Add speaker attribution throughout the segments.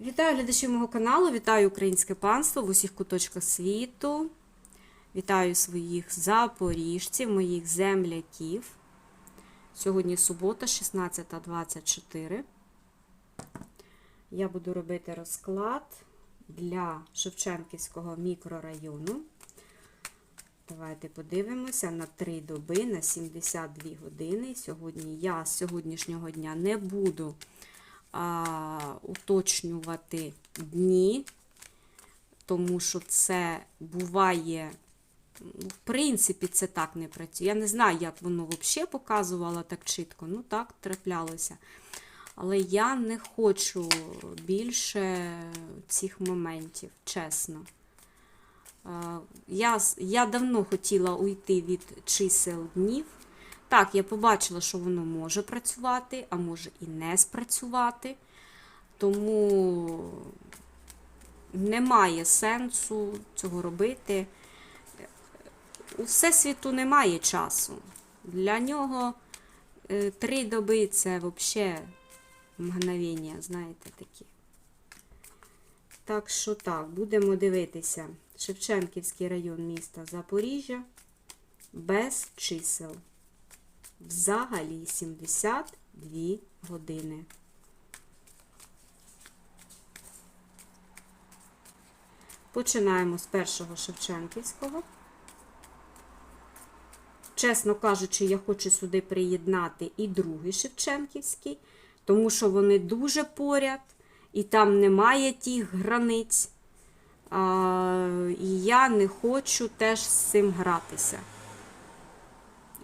Speaker 1: Вітаю глядачів мого каналу, вітаю українське панство в усіх куточках світу. Вітаю своїх запоріжців, моїх земляків. Сьогодні субота, 16.24. Я буду робити розклад для Шевченківського мікрорайону. Давайте подивимося на 3 доби, на 72 години. Сьогодні я з сьогоднішнього дня не буду а, уточнювати дні, тому що це буває, ну, в принципі, це так не працює. Я не знаю, як воно взагалі показувало так чітко. Ну, так траплялося. Але я не хочу більше цих моментів, чесно. Е, Я, я давно хотіла уйти від чисел днів. Так, я побачила, що воно може працювати, а може і не спрацювати. Тому немає сенсу цього робити. У Всесвіту немає часу. Для нього е, три доби це взагалі мгновення, знаєте, такі. Так що так, будемо дивитися. Шевченківський район міста Запоріжжя без чисел. Взагалі 72 години. Починаємо з першого Шевченківського. Чесно кажучи, я хочу сюди приєднати і другий Шевченківський, тому що вони дуже поряд, і там немає тих границь. І я не хочу теж з цим гратися.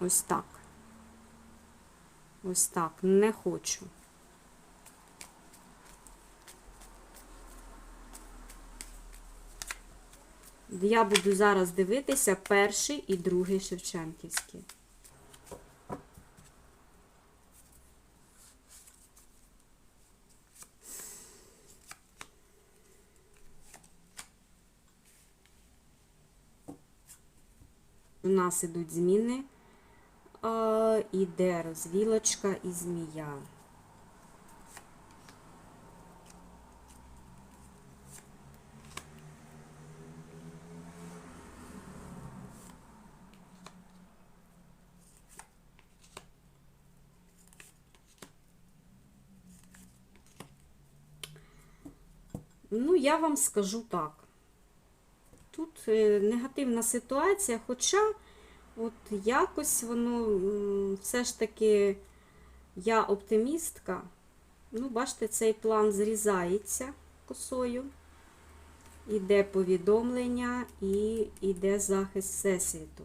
Speaker 1: Ось так. Ось так, не хочу. Я буду зараз дивитися перший і другий Шевченківський. У нас ідуть зміни. Іде розвілочка і змія. Ну, я вам скажу так. Тут е, негативна ситуація, хоча от якось воно все ж таки я оптимістка. Ну, бачите, цей план зрізається косою. Іде повідомлення і іде захист Всесвіту.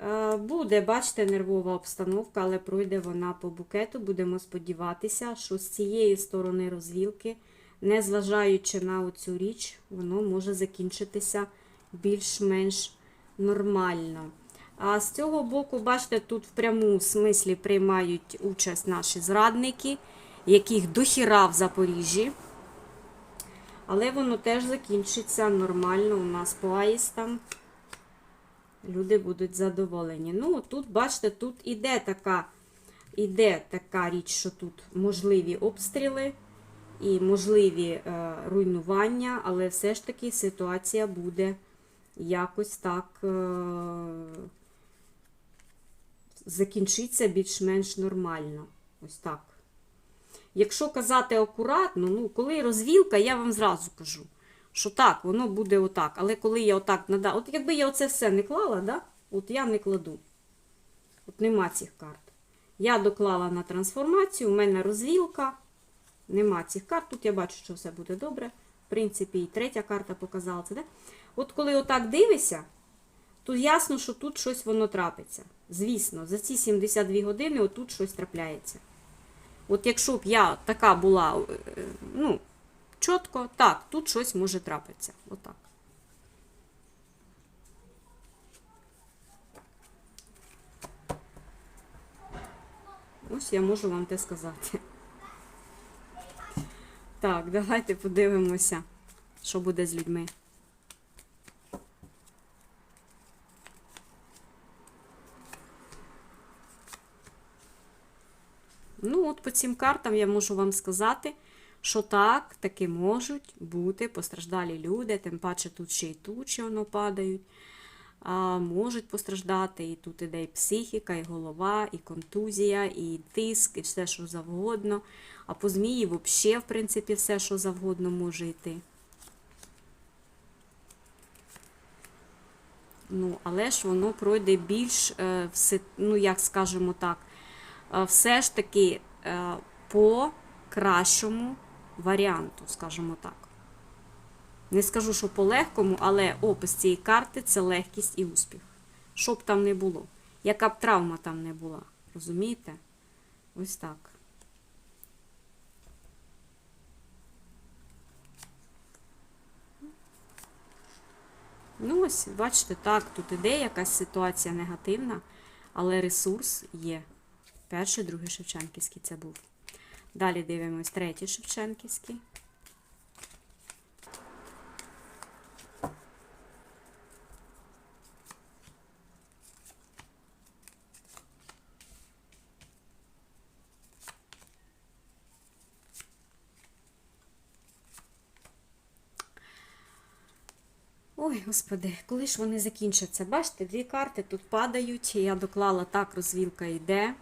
Speaker 1: Е, Буде, бачите, нервова обстановка, але пройде вона по букету. Будемо сподіватися, що з цієї сторони розвілки, незважаючи на оцю річ, воно може закінчитися більш-менш нормально. А з цього боку, бачите, тут в прямому смислі приймають участь наші зрадники, яких дохіра в Запоріжжі. Але воно теж закінчиться нормально у нас по аїстам люди будуть задоволені. Ну, тут, бачите, тут іде така, іде така річ, що тут можливі обстріли і можливі е, руйнування, але все ж таки ситуація буде якось так е, закінчиться більш-менш нормально. Ось так. Якщо казати акуратно, ну, коли розвілка, я вам зразу кажу що так, воно буде отак. Але коли я отак надав, от якби я оце все не клала, да? от я не кладу. От нема цих карт. Я доклала на трансформацію, у мене розвілка, нема цих карт. Тут я бачу, що все буде добре. В принципі, і третя карта показала це. Да? От коли отак дивишся, то ясно, що тут щось воно трапиться. Звісно, за ці 72 години отут щось трапляється. От якщо б я така була, е, ну, чітко, так, тут щось може трапитися. Отак. Ось я можу вам те сказати. Так, давайте подивимося, що буде з людьми. Ну, от по цим картам я можу вам сказати, що так, таки можуть бути постраждалі люди, тим паче тут ще й тучі воно падають. Можуть постраждати, і тут іде і психіка, і голова, і контузія, і тиск, і все, що завгодно. А по змії взагалі, в принципі, все, що завгодно може йти. Ну, але ж воно пройде більш, е, ну, як скажемо так, е, все ж таки е, по кращому варіанту, скажімо так. Не скажу, що по легкому, але опис цієї карти це легкість і успіх. Що б там не було, яка б травма там не була. Розумієте? Ось так. Ну, ось, бачите, так, тут іде якась ситуація негативна, але ресурс є. Перший, другий Шевченківський це був. Далі дивимось третій Шевченківський. Ой, господи, коли ж вони закінчаться? Бачите, дві карти тут падають. Я доклала так, розвілка йде.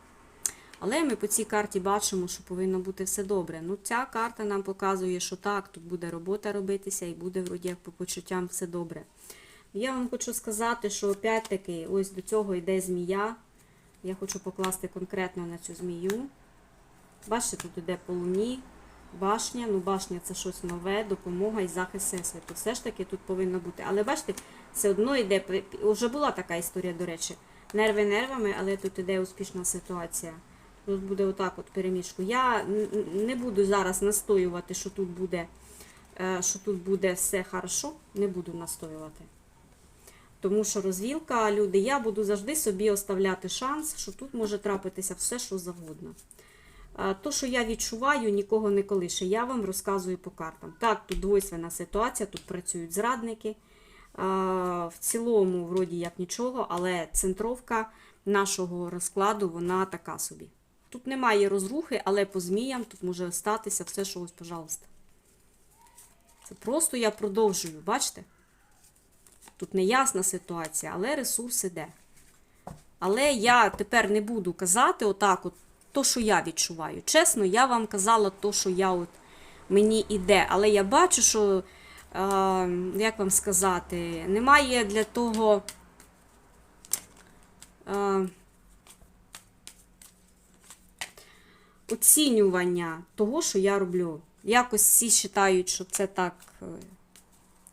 Speaker 1: Але ми по цій карті бачимо, що повинно бути все добре. Ну, ця карта нам показує, що так, тут буде робота робитися і буде, вроді, як по почуттям все добре. Я вам хочу сказати, що опять-таки, ось до цього йде змія. Я хочу покласти конкретно на цю змію. Бачите, тут йде по луні, башня. Ну, башня це щось нове, допомога і захист всесвіту. Все ж таки тут повинно бути. Але бачите, все одно йде. Вже була така історія, до речі. Нерви нервами, але тут іде успішна ситуація. Тут буде отак от перемішку. Я не буду зараз настоювати, що тут буде, е, що тут буде все хорошо. Не буду настоювати. Тому що розвілка, люди, я буду завжди собі оставляти шанс, що тут може трапитися все, що завгодно. То, що я відчуваю, нікого не колише. Я вам розказую по картам. Так, тут двойственна ситуація, тут працюють зрадники. В цілому, вроді як нічого, але центровка нашого розкладу, вона така собі. Тут немає розрухи, але по зміям тут може статися все, що ось, пожалуйста. Це просто я продовжую, бачите? Тут неясна ситуація, але ресурс іде. Але я тепер не буду казати отак, от, то, що я відчуваю. Чесно, я вам казала то, що я от, мені іде. Але я бачу, що, е, як вам сказати, немає для того. Е, оцінювання того, що я роблю. Якось всі вважають, що це так, е,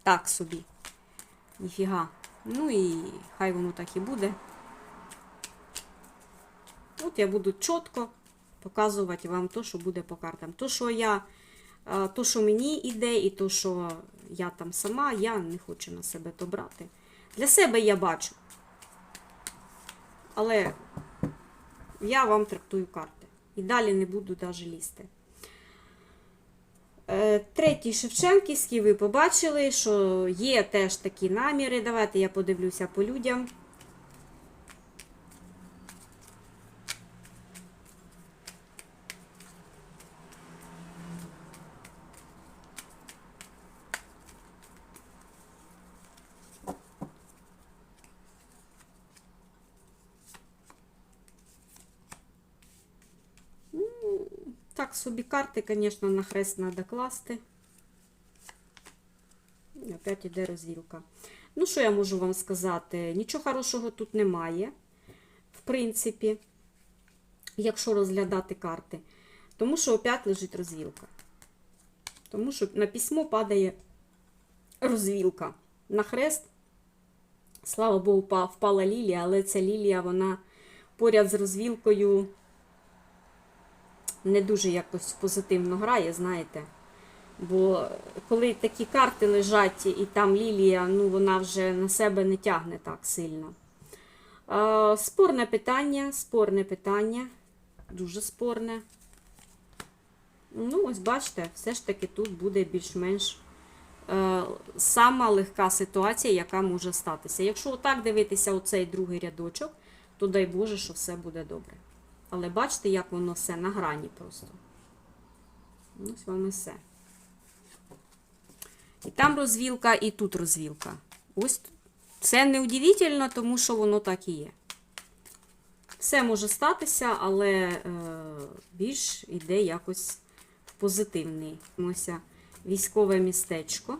Speaker 1: так собі. Ніфіга. Ну і хай воно так і буде. От я буду чітко показувати вам то, що буде по картам. То, що я, е, то, що мені іде, і то, що я там сама, я не хочу на себе то брати. Для себе я бачу. Але я вам трактую карти. І далі не буду навіть лізти. Е, Третій Шевченківський, ви побачили, що є теж такі наміри. Давайте я подивлюся по людям. Так, собі карти, звісно, на хрест треба класти. І Опять іде розвілка. Ну, що я можу вам сказати? Нічого хорошого тут немає, в принципі, якщо розглядати карти. Тому що опять лежить розвілка. Тому що на письмо падає розвілка. На хрест, слава Богу, впала лілія, але ця лілія, вона поряд з розвілкою не дуже якось позитивно грає, знаєте. Бо коли такі карти лежать і там лілія, ну вона вже на себе не тягне так сильно. Спорне питання, спорне питання, дуже спорне. Ну, ось бачите, все ж таки тут буде більш-менш е, сама легка ситуація, яка може статися. Якщо отак дивитися оцей другий рядочок, то дай Боже, що все буде добре. Але бачите, як воно все на грані просто. Ось вам і все. І там розвілка, і тут розвілка. Ось це не удивительно, тому що воно так і є. Все може статися, але е, більш іде якось позитивний. Ось військове містечко.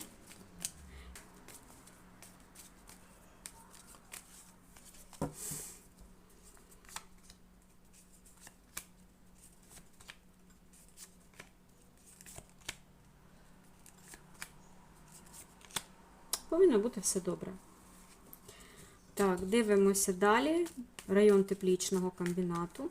Speaker 1: Повинно бути все добре. Так, дивимося далі. Район теплічного комбінату.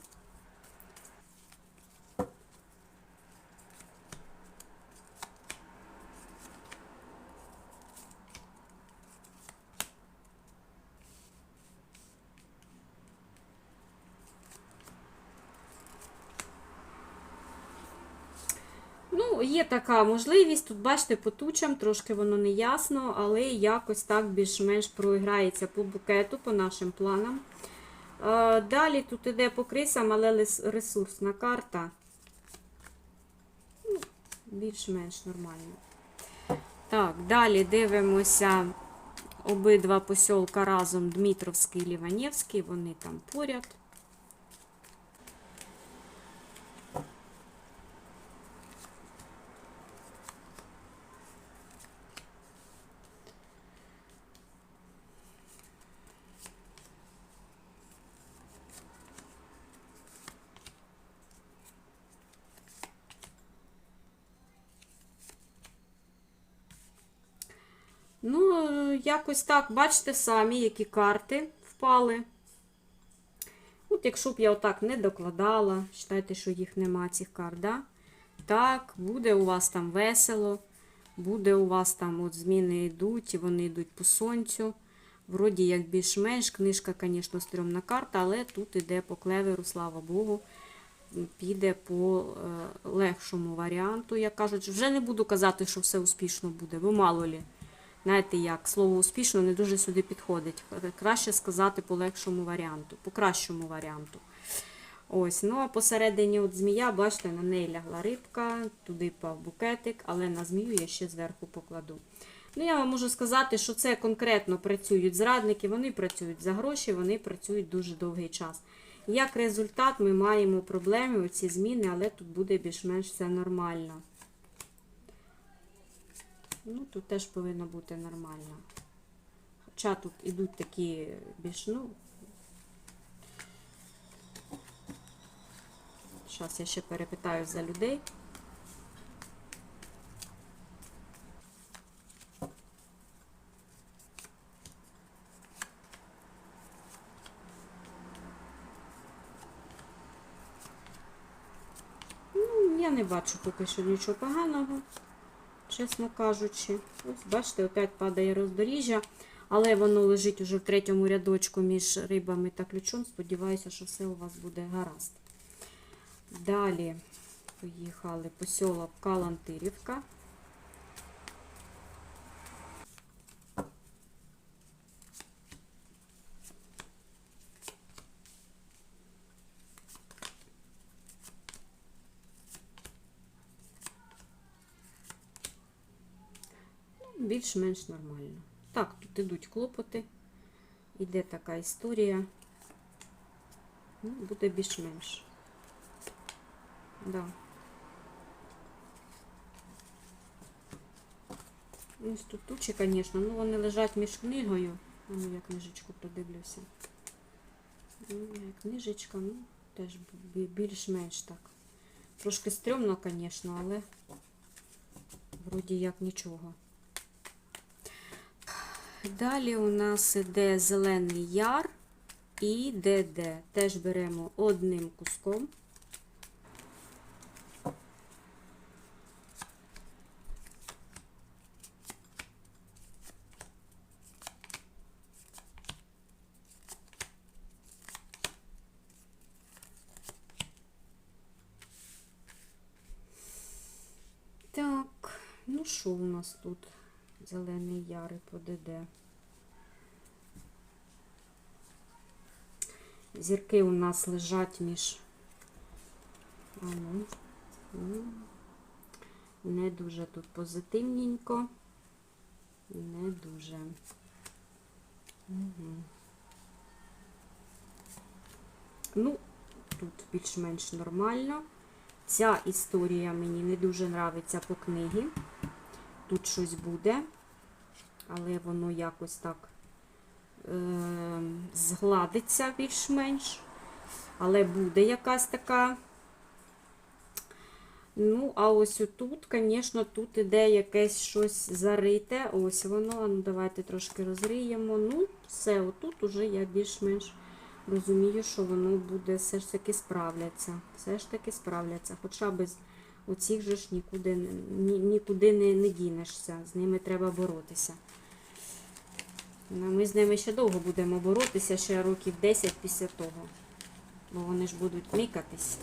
Speaker 1: Ну, є така можливість. Тут, бачите, по тучам, трошки воно не ясно, але якось так більш-менш проіграється по букету, по нашим планам. Е, Далі тут іде по крисам, але ресурсна карта. Ну, Більш-менш нормально. Так, далі дивимося обидва посілка разом Дмитровський і Ліванівський, вони там поряд. Ну, е, якось так, бачите самі, які карти впали. От якщо б я отак не докладала, вважайте, що їх нема цих карт, да? Так, буде у вас там весело, буде у вас там от зміни йдуть, і вони йдуть по сонцю. Вроді як більш-менш, книжка, звісно, стрьомна карта, але тут іде по клеверу, слава Богу, піде по е, легшому варіанту. Як кажуть, вже не буду казати, що все успішно буде, бо мало лі. Знаєте, як слово успішно не дуже сюди підходить. Краще сказати по легшому варіанту, по кращому варіанту. Ось, ну а посередині от змія, бачите, на неї лягла рибка, туди пав букетик, але на змію я ще зверху покладу. Ну, я вам можу сказати, що це конкретно працюють зрадники, вони працюють за гроші, вони працюють дуже довгий час. Як результат, ми маємо проблеми, оці зміни, але тут буде більш-менш все нормально. Ну, тут теж повинно бути нормально. Хоча тут ідуть такі більш, ну. Зараз я ще перепитаю за людей. Ну, я не бачу поки що нічого поганого чесно кажучи. Ось, бачите, опять падає роздоріжжя, але воно лежить уже в третьому рядочку між рибами та ключом. Сподіваюся, що все у вас буде гаразд. Далі поїхали посілок Калантирівка. Більш-менш нормально. Так, тут ідуть клопоти, іде така історія. Ну, буде більш-менш. Да. Ось тут тучі, звісно, ну вони лежать між книгою. Ну, я книжечку подивлюся. Ну, книжечка, ну, теж більш-менш так. Трошки стрьомно, звісно, але вроді як нічого. Далі у нас іде зелений яр і ДД. Теж беремо одним куском. Так, ну що у нас тут? Зелений яр і по ДД. Зірки у нас лежать між А ну. Не дуже тут позитивненько. Не дуже. Угу. Ну, тут більш-менш нормально. Ця історія мені не дуже нравиться по книгі. Тут щось буде, але воно якось так е- згладиться більш-менш. Але буде якась така. Ну, а ось отут, звісно, тут іде якесь щось зарите. Ось воно. Ну, давайте трошки розриємо. Ну, все, отут уже я більш-менш розумію, що воно буде все ж таки справляться. Все ж таки справляться. Хоча без оцих же ж нікуди, ні, нікуди не, не дінешся. З ними треба боротися. Ну, Ми з ними ще довго будемо боротися, ще років 10 після того. Бо вони ж будуть мікатись.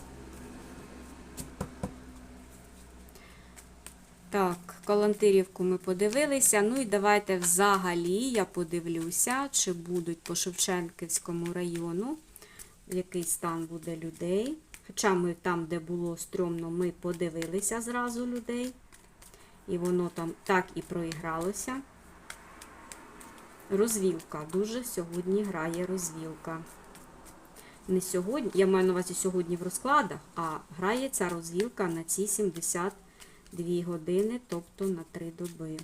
Speaker 1: Так, Калантирівку ми подивилися. Ну і давайте взагалі я подивлюся, чи будуть по Шевченківському району, який стан буде людей. Хоча ми там, де було стрьомно, ми подивилися зразу людей. І воно там так і проігралося. Розвілка. Дуже сьогодні грає розвілка. Не сьогодні, я маю на увазі сьогодні в розкладах, а грає ця розвілка на ці 72 години, тобто на 3 доби.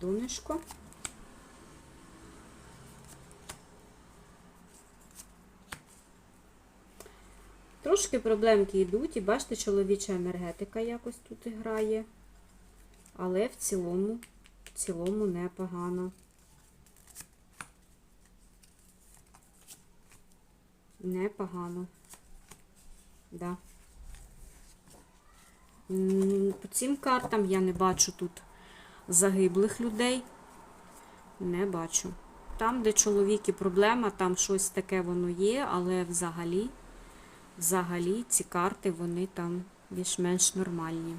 Speaker 1: Донышко. Трошки проблемки йдуть, і бачите, чоловіча енергетика якось тут грає. Але в цілому, в цілому непогано. Непогано. Да. По цим картам я не бачу тут загиблих людей. Не бачу. Там, де чоловік і проблема, там щось таке воно є, але взагалі, взагалі ці карти, вони там більш-менш нормальні.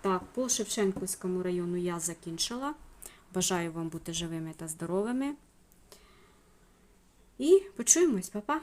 Speaker 1: Так, по Шевченківському району я закінчила. Бажаю вам бути живими та здоровими. І почуємось, па-па!